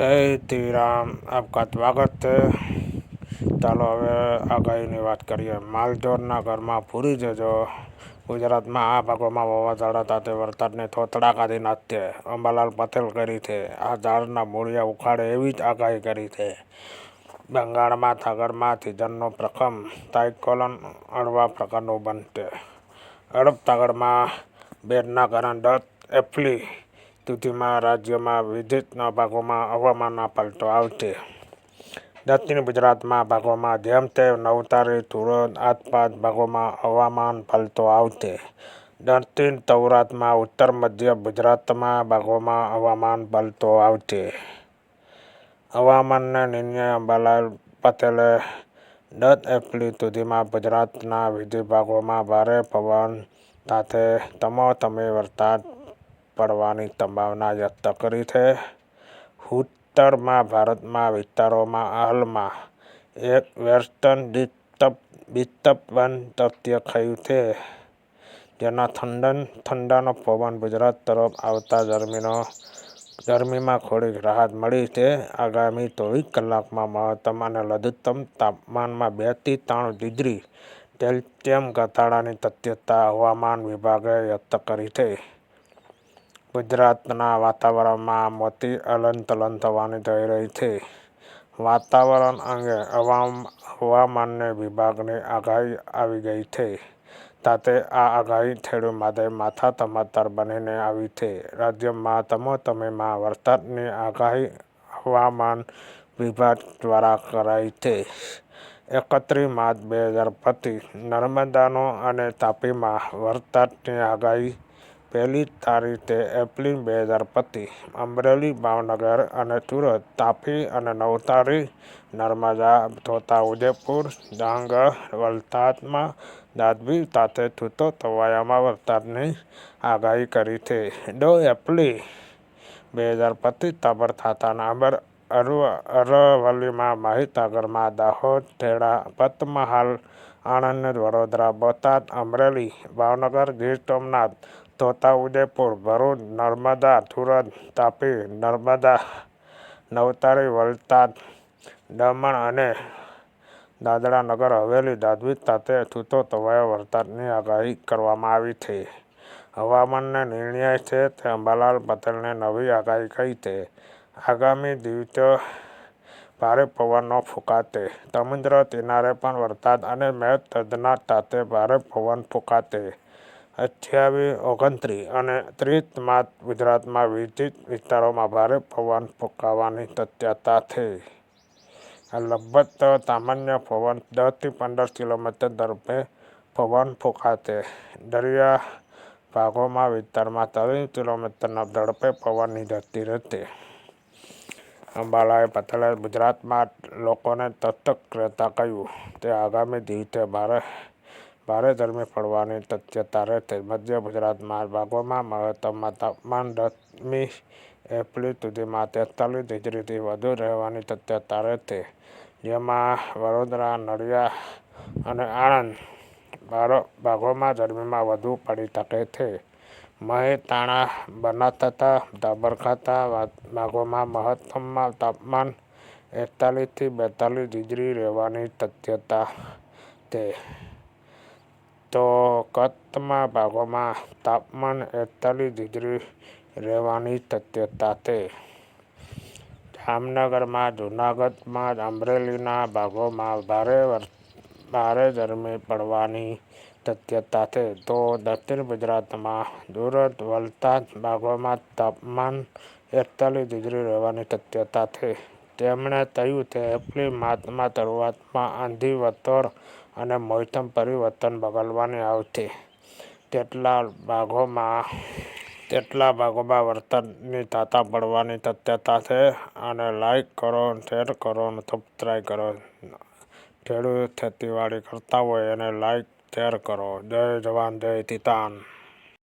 શ્રી રામ આપકા સ્વાગત છે. ચાલો હવે આગાહીની વાત કરીએ. માલજોરના ઘરમાં પૂરી જજો. ગુજરાતમાં આ ભાગોમાં વાવાઝોડા સાથે વરસાદને થોતડાકાથી નાખતે અંબાલાલ પટેલ કરી છે. આ ઝાડના મૂળિયા ઉખાડે એવી જ આગાહી કરી છે. બંગાળમાં સાગરમાં સિઝનનો પ્રથમ સાયક્લોન અડવા પ્રકારનું બનશે. અરબ સાગરમાં બેરના કારણ દસ એપ્રિલ સુધીમાં રાજ્યમાં, વિદ્યુતના ભાગોમાં હવામાનમાં પલટો આવશે દક્ષિણ ગુજરાતમાં ભાગોમાં જેમ તેમ નવતારી તુરંત આસપાસ ભાગોમાં હવામાન પલટો આવશે દક્ષિણ સૌરાષ્ટ્રમાં ઉત્તર મધ્ય ગુજરાતમાં ભાગોમાં હવામાન પલટો આવશે હવામાનના નિર્ણય અંબાલાલ પટેલે દસ એપ્રિલ સુધીમાં ગુજરાતના વિવિધ ભાગોમાં ભારે પવન સાથે કમોસમી વરસાદ પડવાની સંભાવના વ્યક્ત કરી છે. ઉત્તરમાં ભારતમાં વિસ્તારોમાં હાલમાં એક વેસ્ટર્ન ડિસ્ટર્બન્સ તત્ય થયું છે, જેના ઠંડન, ઠંડાનો પવન ગુજરાત તરફ આવતા ગરમીમાં થોડીક રાહત મળી છે. આગામી ચોવીસ કલાકમાં મહત્તમ અને લઘુત્તમ તાપમાનમાં બેથી ત્રણ ડિગ્રી તેમ ઘટાડાની તથ્યતા હવામાન વિભાગે વ્યક્ત કરી છે. ગુજરાતના વાતાવરણમાં મોટી હલનચલન થવાની થઈ રહી છે. વાતાવરણ અંગે હવામાન વિભાગની આગાહી આવી ગઈ છે. સાથે આ આગાહી ખેડૂત માટે માથા તમાતર બનીને આવી છે. રાજ્યમાં તમોતમીમાં વરસાદની આગાહી હવામાન વિભાગ દ્વારા કરાઈ છે. એકત્રીસ માર્ચ બે હજાર પચીસ નર્મદાનો અને તાપીમાં વરસાદની આગાહી પહેલી તારીખે એપ્રિલ બે હજાર પચીસ, અમરેલી, ભાવનગર અને સુરત, તાપી અને નવસારી, નર્મદા છોટાઉદેપુર ડાંગ વલસાડમાં દાદવી સાથે છૂટાછવાયા વરસાદની આગાહી કરી છે. દો એપ્રિલ બે હજાર પચીસ સાબરકાંઠાના અમર અરવલ્લીમાં મહીસાગર દાહોદ, ખેડા, પંચમહાલ, આણંદ, વડોદરા, બોટાદ, અમરેલી, ભાવનગર, ગીર સોમનાથ છોટાઉદેપુર ભરૂચ, નર્મદા સુરત તાપી, નર્મદા નવસારી વલસાડ, દમણ અને દાદરા નગર હવેલી, દાદવી સાથે તવાયો વરસાદની આગાહી કરવામાં આવી છે હવામાનના નિર્ણય છે તે અંબાલાલ પટેલને નવી આગાહી કરી છે. આગામી દિવસો ભારે પવનો ફૂંકાતે સમુદ્ર કિનારે પણ વરસાદ અને મેઘગર્જના સાથે ભારે પવન ફૂંકાશે. અઠ્યાવીસ, ઓગણત્રીસ અને ત્રીસ માર્ચ ગુજરાતમાં વિવિધ વિસ્તારોમાં ભારે પવન ફૂંકાવાની શક્યતા થઈ લગભગ સામાન્ય પવન દસથી પંદર કિલોમીટર ઝડપે પવન ફૂંકાશે. દરિયા ભાગોમાં વિસ્તારમાં ત્રણ કિલોમીટરના ઝડપે પવનની ધરતી રહેશે. અંબાલાએ પટેલે ગુજરાતમાં લોકોને સતર્ક રહેતા કહ્યું. તે આગામી દિવસે ભારે ગરમી પડવાની શક્યતા રહેતી મધ્ય ગુજરાતમાં ભાગોમાં મહત્તમમાં તાપમાન દસમી એપ્રિલ સુધીમાં તેતાલીસ ડિગ્રીથી વધુ રહેવાની શક્યતા રહેતી જેમાં વડોદરા નડિયા અને આણંદ ભાગોમાં ગરમીમાં વધુ પડી શકે છે. મહેસાણા બનાસકાંઠા સાબરકાંઠા ભાગોમાં મહત્તમમાં તાપમાન એકતાલીસથી બેતાલીસ ડિગ્રી રહેવાની શક્યતા છે તો કચ્છના ભાગોમાં તાપમાન એકતાલીસ ડિગ્રી રહેવાની શક્યતા છે જામનગરમાં, જૂનાગઢમાં, અમરેલીના ભાગોમાં ભારે ગરમી પડવાની શક્યતા છે તો દક્ષિણ ગુજરાતમાં સુરત વલસાડ ભાગોમાં તાપમાન એકતાલીસ ડિગ્રી રહેવાની શક્યતા છે તેમણે કહ્યું કે એપ્રિલ માસની શરૂઆતમાં આંધી વતોર અને મોસમ પરિવર્તન બગલવાની આવશે તેટલા ભાગોમાં કેટલા ભાગોમાં વરસાદની તાતા પડવાની શક્યતા છે અને લાઇક કરો શેર કરો સબસ્ક્રાઇબ કરો ખેડૂત ખેતીવાડી કરતા હોય એને લાઇક શેર કરો જય જવાન, જય કિસાન.